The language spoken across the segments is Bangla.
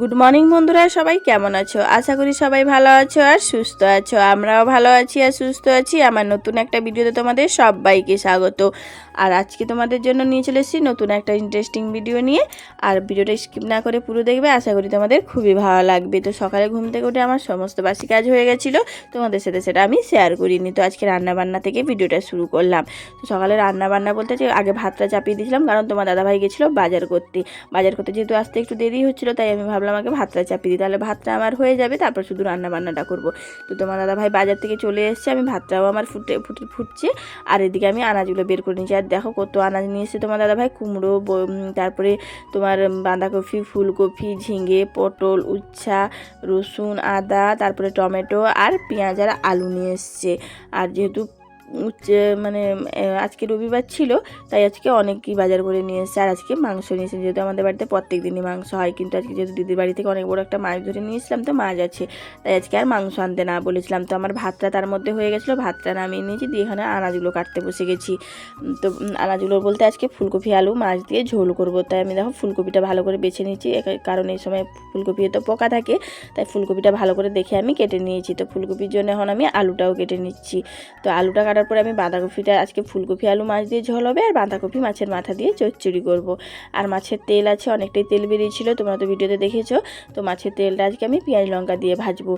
গুড মর্নিং বন্ধুরা, সবাই কেমন আছো? আশা করি সবাই ভালো আছো আর সুস্থ আছো। আমরাও ভালো আছি আর সুস্থ আছি। আমার নতুন একটা ভিডিওতে তোমাদের সবাইকে স্বাগত। আর আজকে তোমাদের জন্য নিয়ে চলে এসেছি নতুন একটা ইন্টারেস্টিং ভিডিও নিয়ে। আর ভিডিওটা স্কিপ না করে পুরো দেখবে, আশা করি তোমাদের খুবই ভালো লাগবে। তো সকালে ঘুম থেকে উঠে আমার সমস্ত বাসি কাজ হয়ে গেছিল, তোমাদের সাথে সেটা আমি শেয়ার করিনি। তো আজকে রান্না বান্না থেকে ভিডিওটা শুরু করলাম। তো সকালে রান্নাবান্না বলতে যে আগে ভাতটা চাপিয়ে দিয়েছিলাম, কারণ তোমার দাদাভাই গেছিল বাজার করতে। বাজার করতে যেহেতু আসতে একটু দেরি হচ্ছিল, তাই আমি ভাবলাম আগে ভাতটা চাপিয়ে দিই। তাহলে ভাতটা আমার হয়ে যাবে, তারপর শুধু রান্না বান্নাটা করব। তো তোমার দাদাভাই বাজার থেকে চলে এসছে, আমি ভাতটাও আমার ফুটে ফুটে, ফুটছে। আর এদিকে আমি আনাজগুলো বের করে নিয়েছি। আর দেখো কত আনাজ নিয়ে এসেছে তোমার দাদাভাই, কুমড়ো তারপরে তোমার বাঁধাকপি, ফুলকপি, ঝিঙে, পটল, উচ্ছা, রসুন, আদা, তারপরে টমেটো আর পেঁয়াজ আর আলু নিয়ে এসছে। আর যেহেতু মানে আজকে রবিবার ছিল, তাই আজকে অনেকই বাজার করে নিয়ে এসেছে। আর আজকে মাংস নিয়ে এসেছে, যেহেতু আমাদের বাড়িতে প্রত্যেক দিনই মাংস হয়, কিন্তু আজকে যেহেতু দিদির বাড়ি থেকে অনেক বড় একটা মাছ ধরে নিয়ে এসেছিলাম, তো মাছ আছে। তাই আজকে আর মাংস আনতে না বলেছিলাম। তো আমার ভাতটা তার মধ্যে হয়ে গেছিল, ভাতটা নামিয়ে নিয়েছি, দিয়ে এখানে আনাজগুলো কাটতে বসে গেছি। তো আনাজগুলো বলতে আজকে ফুলকপি, আলু, মাছ দিয়ে ঝোল করব। তাই আমি দেখো ফুলকপিটা ভালো করে বেছে নিয়েছি কারণ এই সময় ফুলকপি তো পোকা থাকে, তাই ফুলকপিটা ভালো করে দেখে আমি কেটে নিয়েছি। তো ফুলকপির জন্য এখন আমি আলুটাও কেটে নিচ্ছি। তো আলুটা কাটার পরে আমি বাঁধাকপিটা, আজকে ফুলকপি, আলু, মাছ দিয়ে ঝোল হবে আর বাঁধাকপি মাছের মাথা দিয়ে চচ্চড়ি করব। আর মাছের তেল আছে, অনেকটাই তেল বেরিয়েছিল তোমরা তো ভিডিওতে দেখেছ। তো মাছের তেলটা আজকে আমি পেঁয়াজ লঙ্কা দিয়ে ভাজবো।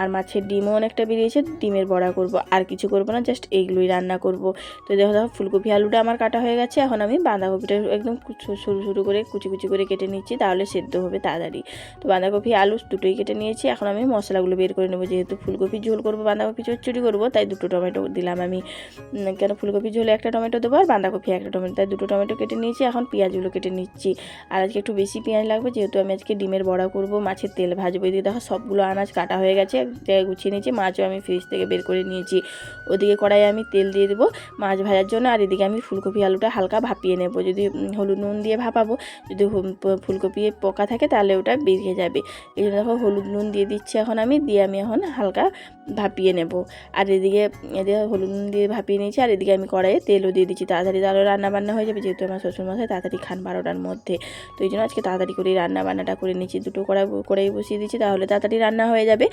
আর মাছের ডিমও অনেকটা বেরিয়েছে, ডিমের বড়া করব। আর কিছু করব না জাস্ট এইগুলোই রান্না করব। তো দেখো দেখো, ফুলকপি, আলুটা আমার কাটা হয়ে গেছে, এখন আমি বাঁধাকপিটা একদম সরু সরু করে কুচি কুচি করে কেটে নিচ্ছি, তাহলে সেদ্ধ হবে তাড়াতাড়ি। তো বাঁধাকপি, আলু দুটোই কেটে নিয়েছি, এখন আমি মশলাগুলো বের করে নেব, যেহেতু ফুলকপি ঝোল করব, বাঁধাকপি চচ্চড়ি করব, তাই দুটো টমেটো দিলাম আমি। উম, কেন ফুলকপি ঝোলে একটা টমেটো দেবো আর বাঁধাকপি একটা টমেটো তাই দুটো টমেটো কেটে নিয়েছি এখন পেঁয়াজগুলো কেটে নিচ্ছি। আর আজকে একটু বেশি পেঁয়াজ লাগবে যেহেতু আমি আজকে ডিমের বড়া করব মাছের তেল ভাজবো। এদিকে দেখো সবগুলো আনাজ কাটা হয়ে গেছে এক জায়গায় গুছিয়ে নিয়েছি মাছও আমি ফ্রিজ থেকে বের করে নিয়েছি। ওদিকে কড়াইয়ে আমি তেল দিয়ে দেবো মাছ ভাজার জন্য আর এদিকে আমি ফুলকপি আলুটা হালকা ভাপিয়ে নেব। যদি হলুদ নুন দিয়ে ভাপাবো যদি ফুলকপি পোকা থাকে তাহলে ওটা বেরিয়ে যাবে। এই জন্য দেখো হলুদ নুন দিয়ে দিচ্ছি এখন আমি দিয়ে আমি এখন হালকা ভাপিয়ে নেব। আর এদিকে এদিকে হলুদ দিয়ে ভাপিয়ে নিয়েছি, আর এদিকে আমি কড়াইয়ে তেলও দিয়ে দিচ্ছি। তাড়াতাড়ি তাহলে রান্না বান্না হয়ে যাবে, যেহেতু আমার শ্বশুরমশাই তাড়াতাড়ি খান বারোটার মধ্যে। তো এই জন্য আজকে তাড়াতাড়ি করে রান্না বান্নাটা করে নিচ্ছি। দুটো কড়াই কড়াই বসিয়ে দিচ্ছি, তাহলে তাড়াতাড়ি রান্না হয়ে যাবে।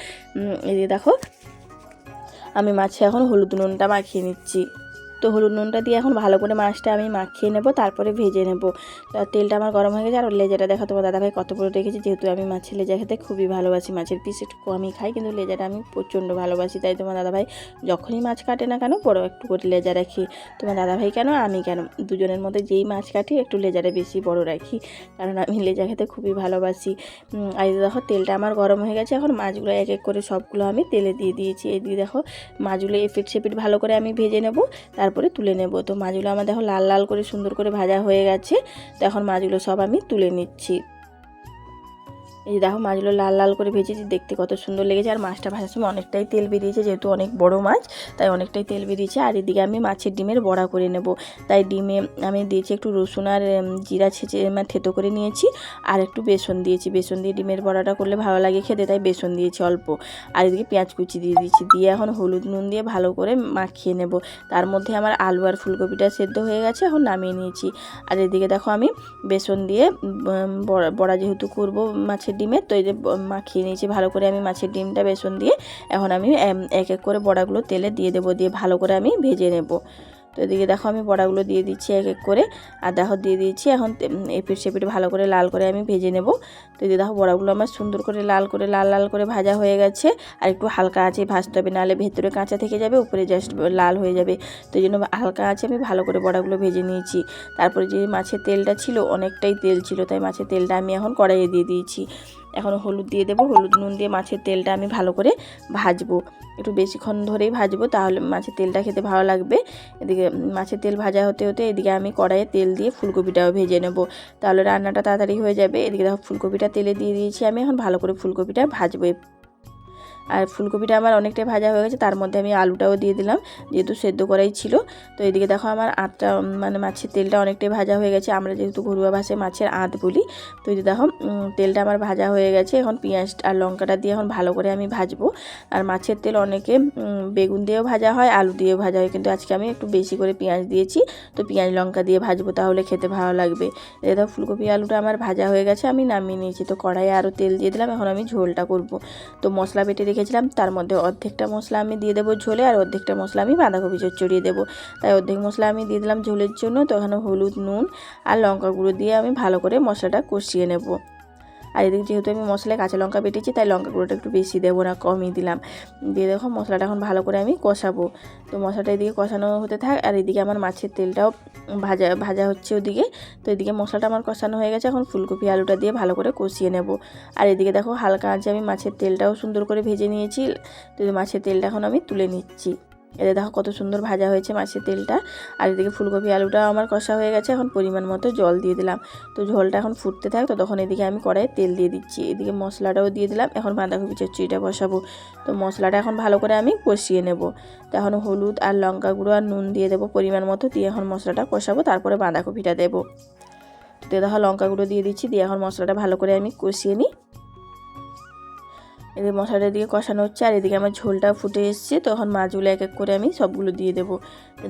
এদিকে দেখো, আমি মাছে এখন হলুদ নুনটা মাখিয়ে নিচ্ছি। তো হলুদ নুনটা দিয়ে এখন ভালো করে মাছটা আমি মাখিয়ে নেব, তারপরে ভেজে নেব। তেলটা আমার গরম হয়ে গেছে আর লেজাটা দেখো, তোমার দাদাভাই কত বড় রেখেছি যেহেতু আমি মাছের লেজা খেতে খুবই ভালোবাসি, মাছের পিস একটু আমি খাই, কিন্তু লেজাটা আমি প্রচণ্ড ভালোবাসি, তাই তোমার দাদাভাই যখনই মাছ কাটে না কেন, বড় একটু করে লেজা রাখি। তোমার দাদাভাই কেন, আমি কেন? দুজনের মধ্যে যেই মাছ কাটি, একটু লেজাটা বেশি বড় রাখি, কারণ আমি লেজা খেতে খুবই ভালোবাসি। আর দেখো, তেলটা আমার গরম হয়ে গেছে, এখন মাছগুলো এক এক করে সবগুলো আমি তেলে দিয়ে দিয়েছি। এই দিয়ে দেখো, মাছগুলো এফিট সেপিট ভালো করে আমি ভেজে নেব তারপরে তুলে নেব। তো মাছগুলো আমার দেখো লাল লাল করে সুন্দর করে ভাজা হয়ে গেছে। তো এখন মাছগুলো সব আমি তুলে নিচ্ছি। এই দেখো মাছগুলো লাল লাল করে ভেজেছি, দেখতে কত সুন্দর লেগেছে। আর মাছটা ভাজার সময় অনেকটাই তেল বেরিয়েছে, যেহেতু অনেক বড় মাছ, তাই অনেকটাই তেল বেরিয়েছে। আর এদিকে আমি মাছের ডিমের বড়া করে নেব। তাই ডিমে আমি দিয়েছি একটু রসুন আর জিরা ছেঁচে মানে থেতো করে নিয়েছি। আর একটু বেসন দিয়েছি। বেসন দিয়ে ডিমের বড়াটা করলে ভালো লাগে খেতে, তাই বেসন দিয়েছি অল্প। আর এদিকে পেঁয়াজ কুচি দিয়ে দিয়েছি। দিয়ে এখন হলুদ নুন দিয়ে ভালো করে মাখিয়ে নেব। তার মধ্যে আমার আলু আর ফুলকপিটা সেদ্ধ হয়ে গেছে, এখন নামিয়ে নিয়েছি। আর এদিকে দেখো আমি বেসন দিয়ে বড়া যেহেতু করব মাছের ডিমের তো এই যে মাখিয়ে নিয়েছি, ভালো করে আমি মাছের ডিমটা বেসন দিয়ে। এখন আমি এক এক করে বড়াগুলো তেলে দিয়ে দেবো, দিয়ে ভালো করে আমি ভেজে নেব। তো এদিকে দেখো আমি বড়াগুলো দিয়ে দিচ্ছি এক এক করে। আর দেখো দিয়ে দিচ্ছি এখন এপিট সেপিট ভালো করে লাল করে আমি ভেজে নেব। তো এদিকে দেখো বড়াগুলো আমার সুন্দর করে লাল করে, লাল লাল করে ভাজা হয়ে গেছে। আর একটু হালকা আছে ভাজতে হবে, নাহলে ভেতরে কাঁচা থেকে যাবে, উপরে জাস্ট লাল হয়ে যাবে। তো এই জন্য হালকা আছে আমি ভালো করে বড়াগুলো ভেজে নিয়েছি। তারপরে যে মাছের তেলটা ছিল, অনেকটাই তেল ছিল, তাই মাছের তেলটা আমি এখন কড়াইয়ে দিয়ে দিয়েছি। এখন হলুদ দিয়ে দেবো। হলুদ নুন দিয়ে মাছের তেলটা আমি ভালো করে ভাজবো। একটু বেশিক্ষণ ধরেই ভাজবো, তাহলে মাছের তেলটা খেতে ভালো লাগবে। এদিকে মাছের তেল ভাজা হতে হতে এদিকে আমি কড়াইয়ে তেল দিয়ে ফুলকপিটাও ভেজে নেব। তাহলে রান্নাটা তাড়াতাড়ি হয়ে যাবে। এদিকে দেখো ফুলকপিটা তেলে দিয়ে দিয়েছি। আমি এখন ভালো করে ফুলকপিটা ভাজবো। আর ফুলকপিটা আমার অনেকটাই ভাজা হয়ে গেছে, তার মধ্যে আমি আলুটাও দিয়ে দিলাম, যেহেতু সেদ্ধ করাই ছিল। তো এদিকে দেখো আমার আঁতটা মানে মাছের তেলটা অনেকটাই ভাজা হয়ে গেছে, আমরা যেহেতু ঘরুয়া ভাষায় মাছের আঁত বলি, তো এই দেখো তেলটা আমার ভাজা হয়ে গেছে, এখন পেঁয়াজ আর লঙ্কাটা দিয়ে এখন ভালো করে আমি ভাজবো। আর মাছের তেল অনেকে বেগুন দিয়েও ভাজা হয়, আলু দিয়েও ভাজা হয়, কিন্তু আজকে আমি একটু বেশি করে পেঁয়াজ দিয়েছি, তো পেঁয়াজ, লঙ্কা দিয়ে ভাজবো, তাহলে খেতে ভালো লাগবে। এই দেখো, ফুলকপি আলুটা আমার ভাজা হয়ে গেছে, আমি নামিয়ে নিয়েছি, তো কড়াইয়ে আরও তেল দিয়ে দিলাম, এখন আমি ঝোলটা করব। তো মশলা বেটে রেখেছিলাম তার মধ্যে অর্ধেকটা মশলা আমি দিয়ে দেবো ঝোলে আর অর্ধেকটা মশলা আমি বাঁধাকপি চড়িয়ে দেবো। তাই অর্ধেক মশলা আমি দিয়ে দিলাম ঝোলের জন্য, তো এখানে হলুদ, নুন আর লঙ্কা গুঁড়ো দিয়ে আমি ভালো করে মশলাটা কষিয়ে নেব। আর এদিকে যেহেতু আমি মশলায় কাঁচা লঙ্কা বেটেছি, তাই লঙ্কা গুঁড়োটা একটু বেশি দেবো না, কমই দিলাম। দিয়ে দেখো মশলাটা এখন ভালো করে আমি কষাবো। তো মশলাটা এদিকে কষানো হতে থাক, আর এদিকে আমার মাছের তেলটাও ভাজা ভাজা হচ্ছে ওদিকে। তো এদিকে মশলাটা আমার কষানো হয়ে গেছে, এখন ফুলকপি আলুটা দিয়ে ভালো করে কষিয়ে নেব। আর এদিকে দেখো হালকা আঁচে আমি মাছের তেলটাও সুন্দর করে ভেজে নিয়েছি, তো মাছের তেলটা এখন আমি তুলে নিচ্ছি। এতে দেখো কত সুন্দর ভাজা হয়েছে মাছের তেলটা। আর এদিকে ফুলকপি আলুটা আমার কষা হয়ে গেছে, এখন পরিমাণ মতো জল দিয়ে দিলাম। তো ঝোলটা এখন ফুটতে থাক, তো তখন এদিকে আমি কড়াইয়ে তেল দিয়ে দিচ্ছি। এদিকে মশলাটাও দিয়ে দিলাম, এখন বাঁধাকপি চচ্চড়িটা বসাবো। তো মশলাটা এখন ভালো করে আমি কষিয়ে নেব। তো এখন হলুদ আর লঙ্কা গুঁড়ো আর নুন দিয়ে দেবো পরিমাণ মতো, দিয়ে এখন মশলাটা কষাবো, তারপরে বাঁধাকপিটা দেবো। তো দেখো লঙ্কা গুঁড়ো দিয়ে দিচ্ছি, দিয়ে এখন মশলাটা ভালো করে আমি কষিয়ে নিই। এদিকে মশলাটা দিয়ে কষানো হচ্ছে, আর এদিকে আমার ঝোলটা ফুটে এসছে। তখন মাছগুলো এক এক করে আমি সবগুলো দিয়ে দেবো।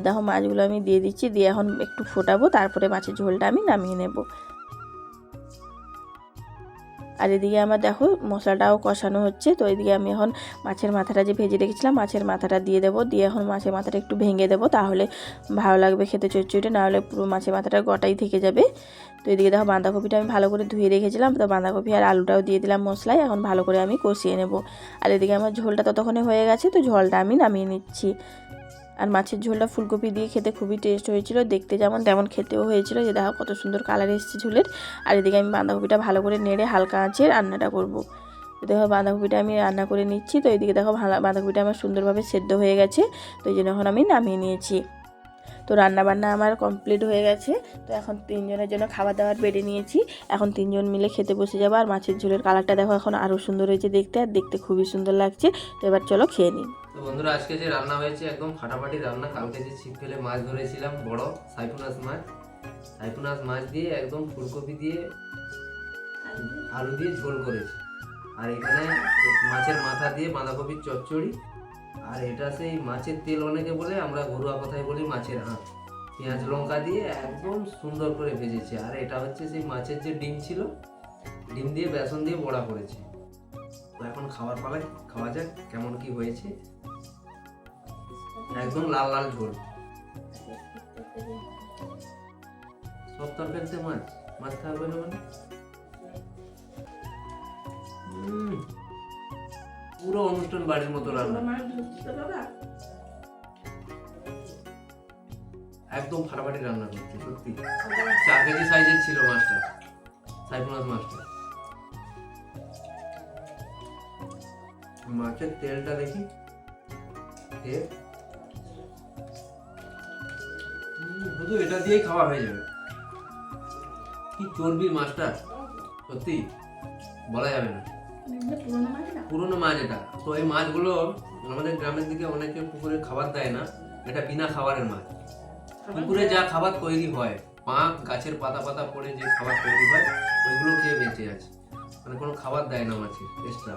দেখো মাছগুলো আমি দিয়ে দিচ্ছি, দিয়ে এখন একটু ফোটাবো, তারপরে মাছের ঝোলটা আমি নামিয়ে নেব। আর এদিকে আমার দেখো মশলাটাও কষানো হচ্ছে, তো এদিকে আমি এখন মাছের মাথাটা যে ভেজে রেখেছিলাম, মাছের মাথাটা দিয়ে দেবো। দিয়ে এখন মাছের মাথাটা একটু ভেঙে দেবো, তাহলে ভালো লাগবে খেতে চচ্চড়িটা, নাহলে পুরো মাছের মাথাটা গোটাই থেকে যাবে। তো এদিকে দেখো বাঁধাকপিটা আমি ভালো করে ধুয়ে রেখেছিলাম, তো বাঁধাকপি আর আলুটাও দিয়ে দিলাম মশলায়, এখন ভালো করে আমি কষিয়ে নেব। আর এদিকে আমার ঝোলটা ততক্ষণে হয়ে গেছে, তো ঝোলটা আমি নামিয়ে নিচ্ছি। আর মাছের ঝোলটা ফুলকপি দিয়ে খেতে খুবই টেস্ট হয়েছিল। দেখতে যেমন তেমন খেতেও হয়েছিল। যে দেখো কত সুন্দর কালার এসেছে ঝোলের। আর এদিকে আমি বাঁধাকপিটা ভালো করে নেড়ে হালকা আঁচে রান্নাটা করব। দেখো বাঁধাকপিটা আমি রান্না করে নিচ্ছি। তো এদিকে দেখো বাঁধাকপিটা আমার সুন্দরভাবে সেদ্ধ হয়ে গেছে। তো এই জন্য এখন আমি নামিয়ে নিয়েছি। তো রান্না বান্না আমার কমপ্লিট হয়ে গেছে। তো এখন তিনজনের জন্য খাবার দাবার বেড়ে নিয়েছি। এখন তিনজন মিলে খেতে বসে যাব। আর মাছের ঝোলের কালারটা দেখো এখন আরও সুন্দর হয়েছে দেখতে। আর দেখতে খুবই সুন্দর লাগছে। তো এবার চলো খেয়ে নিন তো বন্ধুরা, আজকে যে রান্না হয়েছে, একদম ফাটাফাটি রান্না। কালকে যে ছিপ ফেলে মাছ ধরেছিলাম, বড় সাইফুনাস মাছ। সাইফুনাস মাছ দিয়ে একদম ফুলকপি দিয়ে আলু দিয়ে ঝোল করেছি। আর এখানে মাছের মাথা দিয়ে বাঁধাকপির চচ্চড়ি আর এটা সেই মাছের তেল অনেকে বলে, আমরা ঘরোয়া কথায় বলি মাছের হাঁক পেঁয়াজ লঙ্কা দিয়ে একদম সুন্দর করে ভেজেছে। আর এটা হচ্ছে সেই মাছের যে ডিম ছিল, ডিম দিয়ে বেসন দিয়ে বড়া করেছে। তো এখন খাবার পালায় খাওয়া যাক কেমন কি হয়েছে। একদম লাল লাল ঝোল। সব তরকারিতে মাছ মাছ খাবে না মানে? পুরো অনুষ্ঠান বাড়ির মতো রান্না। একদম ফাটাফাটি রান্না করছে সত্যি। চার কেজি সাইজের ছিল মাছটা সাইফুনাস মাছটা। মাছের তেলটা দেখি। তেল শুধু এটা দিয়েই খাওয়া হয়ে যাবে। কি চর্বি মাছটা সত্যি? বলা যাবে না। পুরোনো মাছ এটা। তো এই মাছগুলো আমাদের গ্রামের দিকে অনেকে পুকুরে খাবার দেয় না। এটা বিনা খাবারের মাছ। পুকুরে যা খাবার তৈরি হয়, পাঁক, গাছের পাতা পাতা পড়ে যে খাবার তৈরি হয়, ওইগুলো খেয়ে বেঁচে আছে। মানে কোনো খাবার দেয় না মাছের এক্সট্রা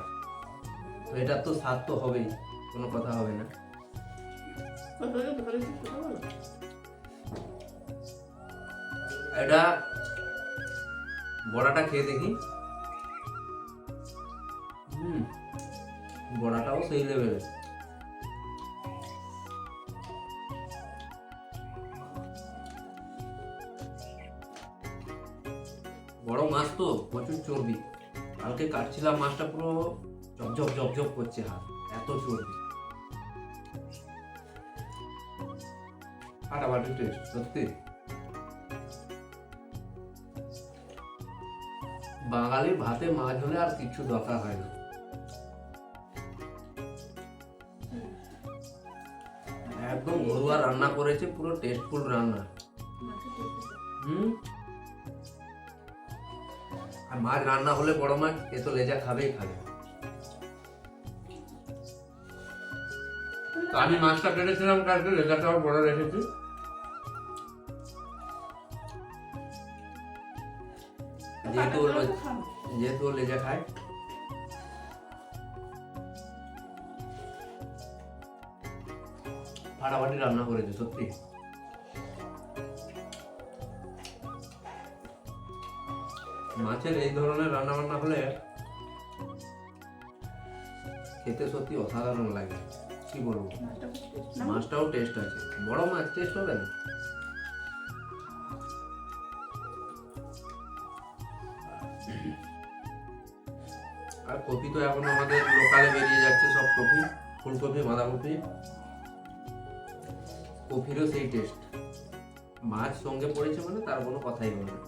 তো এটার তো স্বাদ তো হবেই, কোনো কথা হবে না। এটা বড়াটা খেয়ে দেখি। বড়াটাও সেই লেভেলের বড় মাছ তো প্রচুর চর্বি। কালকে কাটছিলাম মাছটা পুরো ঝপঝপ ঝপঝপ করছে হাত, এত চর্বি। ফাটাফাটি টেস্ট সত্যি। বাঙালির ভাতে মাছ হলে আর কিছু দরকার হয় না। ঘরোয়া রান্না করেছে পুরো টেস্টফুল রান্না। হুম? আর মাছ রান্না হলে বড় মাছ এ তো লেজা খাবেই খাবে। তো আমি মাছটা কেটেছিলাম কালকে লেজাটাও বড় রেখেছি। যেহেতু যেহেতু লেজা খায়। ফাটাফাটি রান্না করেছে সত্যি। মাছের এই ধরনের রান্না বান্না হলে খেতে সত্যি অসাধারণ লাগে কি বলব? মাছটাও টেস্ট আছে। বড় মাছ টেস্ট হবে না? আর কপি তো এখন আমাদের লোকালে বেরিয়ে যাচ্ছে সব কপি ফুলকপি বাঁধাকপি। কপিরও সেই টেস্ট মাছ সঙ্গে পড়েছে মানে তার কোনো কথাই হবে না।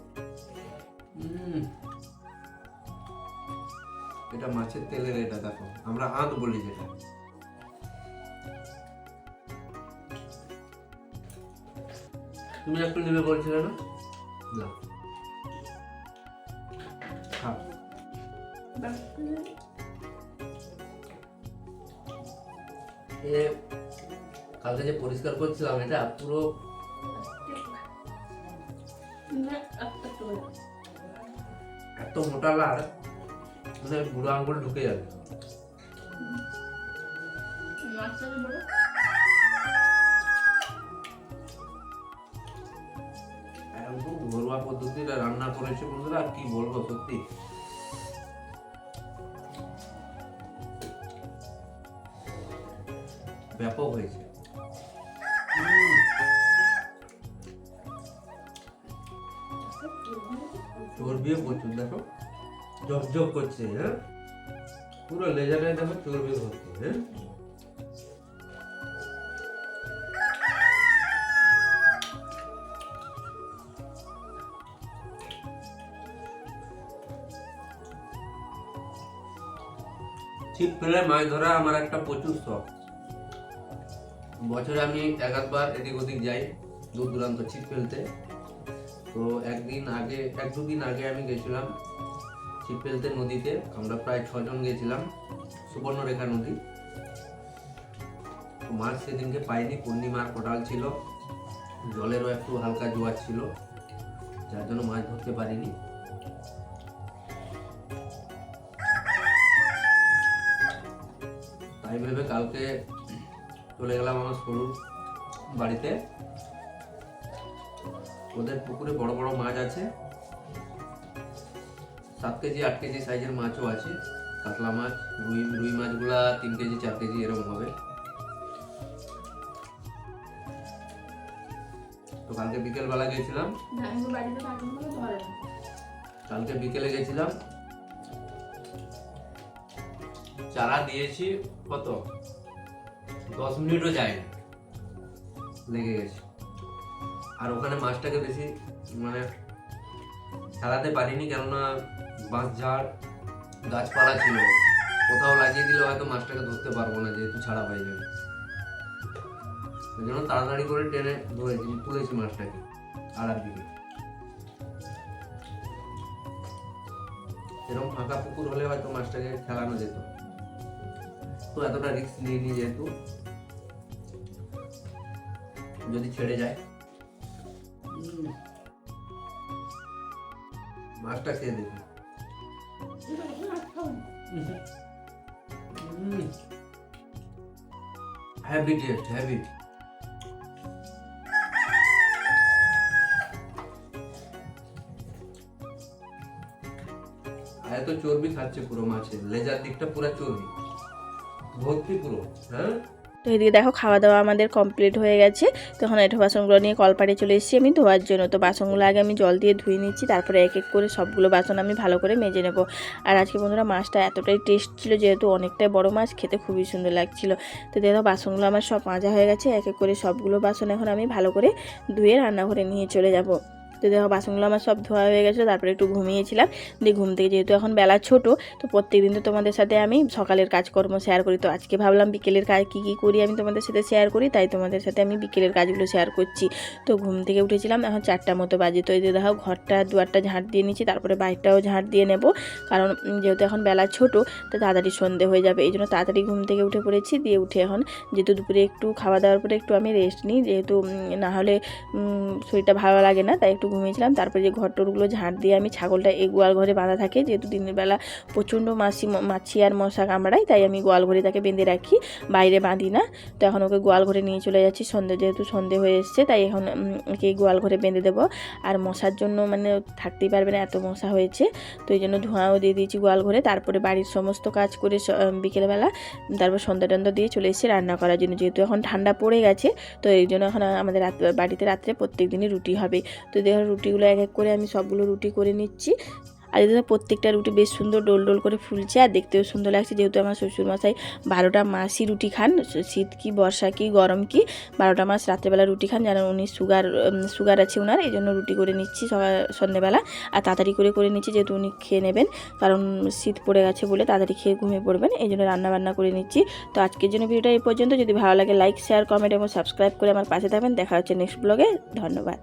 এটা মাছের তেলের এটা দেখো আমরা আঁত বলি যেটা। তুমি একটু নেবে বলছিলে না? না। এ কালকে যে পরিষ্কার করছিলাম, এটা পুরো এত মোটা লাড় মানে বুড়ো আঙ্গুল ঢুকে যাবে। ঘরোয়া পদ্ধতিতে রান্না করেছে বন্ধুরা, কি বলব সত্যি। ব্যাপক হয়েছে। চর্বিও প্রচুর দেখো? জব করছে হ্যাঁ? পুরো লেজারে দেখো চর্বি ভর্তি হ্যাঁ? ছিপ ফেলে মাছ ধরা আমার একটা প্রচুর শখ। বছরে আমি এক আধবার এদিক ওদিক যাই, দূর দূরান্ত ছিপ ফেলতে। তো একদিন আগে, এক দুদিন আগে আমি গেছিলাম ছিপ ফেলতে নদীতে। আমরা প্রায় ছজন গেছিলাম সুবর্ণরেখা নদী। মাছ সেদিনকে পাইনি, পূর্ণিমার কোটাল ছিল, জলেরও একটু হালকা জোয়ার ছিল, যার জন্য মাছ ধরতে পারিনি। তাই ভেবে কালকে চলে গেলাম আমার সরু বাড়িতে। ওদের পুকুরে বড় বড় মাছ আছে। সাত কেজি আট কেজি সাইজের মাছও আছে। কাতলা মাছ রুই রুই মাছগুলা তিন কেজি চার কেজি এরকম হবে। তো কালকে বিকেলবেলা গেছিলাম। কালকে বিকেলে গেছিলাম। চারা দিয়েছি কত? দশ মিনিটও যায়নি। লেগে গেছে। আর ওখানে মাছটাকে বেশি মানে খেলাতে পারিনি কেননা বাঁশ ঝাড় গাছপালা ছিল। কোথাও লাগিয়ে দিলে হয়তো মাছটাকে ধরতে পারব না, যেহেতু ছাড়া পাই যাবে। ওই জন্য তাড়াতাড়ি করে টেনে ধরেছি তুলেছি মাছটাকে আড়ার দিকে এরকম ফাঁকা পুকুর হলে হয়তো মাছটাকে খেলানো যেত। তো এতটা রিস্ক নিয়ে যেহেতু। যদি ছেড়ে যায়। মাছটা খেয়ে দেখি। হ্যাভি টেস্ট হ্যাভি এত চর্বি খাচ্ছে পুরো মাছের লেজার দিকটা পুরো চর্বি। ভর্তি পুরো হ্যাঁ? তো এদিকে দেখো খাওয়া দাওয়া আমাদের কমপ্লিট হয়ে গেছে। তখন এঠো বাসনগুলো নিয়ে কলপাড়ে চলে এসেছি আমি ধোয়ার জন্য। তো বাসনগুলো আগে আমি জল দিয়ে ধুয়ে নিচ্ছি, তারপরে এক এক করে সবগুলো বাসন আমি ভালো করে মেজে নেব। আর আজকে বন্ধুরা মাছটা এতটাই টেস্ট ছিল, যেহেতু অনেকটাই বড় মাছ, খেতে খুবই সুন্দর লাগছিল। তো দেখো, বাসনগুলো আমার সব মাজা হয়ে গেছে এক এক করে সবগুলো বাসন এখন আমি ভালো করে ধুয়ে রান্নাঘরে নিয়ে চলে যাব। তো দেখো বাসনগুলো আমার সব ধোয়া হয়ে গেছিল, তারপরে একটু ঘুমিয়েছিলাম। দিয়ে ঘুম থেকে যেহেতু এখন বেলা ছোট, তো প্রত্যেকদিন তো তোমাদের সাথে আমি সকালের কাজকর্ম শেয়ার করি। তো আজকে ভাবলাম বিকেলের কাজ কী কী করি আমি তোমাদের সাথে শেয়ার করি, তাই তোমাদের সাথে আমি বিকেলের কাজগুলো শেয়ার করছি। তো ঘুম থেকে উঠেছিলাম, এখন চারটা মতো বাজে। তো এই যে দেখো ঘরটা, দুয়ারটা ঝাঁট দিয়ে নিচ্ছি, তারপরে বাইকটাও ঝাঁট দিয়ে নেব। কারণ যেহেতু এখন বেলা ছোট, তো তাড়াতাড়ি সন্ধে হয়ে যাবে, এই জন্য তাড়াতাড়ি ঘুম থেকে উঠে পড়েছি। দিয়ে উঠে এখন যেহেতু দুপুরে একটু খাওয়া দাওয়ার পরে একটু আমি রেস্ট নিই, যেহেতু না হলে শরীরটা ভালো লাগে না, তাই একটু ঘুমিয়েছিলাম। তারপরে যে ঘর টরগুলো ঝাঁট দিয়ে আমি ছাগলটা এই গোয়াল ঘরে বাঁধা থাকে, যেহেতু দিনের বেলা প্রচণ্ড মাছি মাছি আর মশা কামড়ায়, তাই আমি গোয়াল ঘরে তাকে বেঁধে রাখি, বাইরে বাঁধি না। তো এখন ওকে গোয়াল ঘরে নিয়ে চলে যাচ্ছি। সন্ধে যেহেতু সন্ধে হয়ে এসছে, তাই এখন ওকে গোয়াল ঘরে বেঁধে দেবো। আর মশার জন্য মানে থাকতেই পারবে না, এত মশা হয়েছে। তো এই জন্য ধোঁয়াও দিয়ে দিয়েছি গোয়াল ঘরে। তারপরে বাড়ির সমস্ত কাজ করে বিকেলবেলা তারপর সন্ধ্যা টন্ধা দিয়ে চলে এসেছি রান্না করার জন্য। যেহেতু এখন ঠান্ডা পড়ে গেছে, তো এই জন্য এখন আমাদের রাত, বাড়িতে রাত্রে প্রত্যেক দিনই রুটি হবে। তো দেখো রুটিগুলো এক এক করে আমি সবগুলো রুটি করে নিচ্ছি। আর এদের প্রত্যেকটা রুটি বেশ সুন্দর ডোল ডোল করে ফুলছে আর দেখতেও সুন্দর লাগছে। যেহেতু আমার শ্বশুরমশাই বারোটা মাসই রুটি খান শীত কি, বর্ষা কি, গরম কি, বারোটা মাস রাত্রেবেলা রুটি খান, যেন উনি সুগার সুগার আছে ওনার এই জন্য রুটি করে নিচ্ছি সন্ধ্যেবেলা। আর তাড়াতাড়ি করে করে নিচ্ছি যেহেতু উনি খেয়ে নেবেন, কারণ শীত পড়ে গেছে বলে তাড়াতাড়ি খেয়ে ঘুমিয়ে পড়বেন, এই জন্য রান্নাবান্না করে নিচ্ছি। তো আজকের জন্য ভিডিওটা এই পর্যন্ত। যদি ভালো লাগে লাইক শেয়ার কমেন্ট এবং সাবস্ক্রাইব করে আমার পাশে থাকবেন। দেখা হচ্ছে নেক্সট ব্লগে ধন্যবাদ।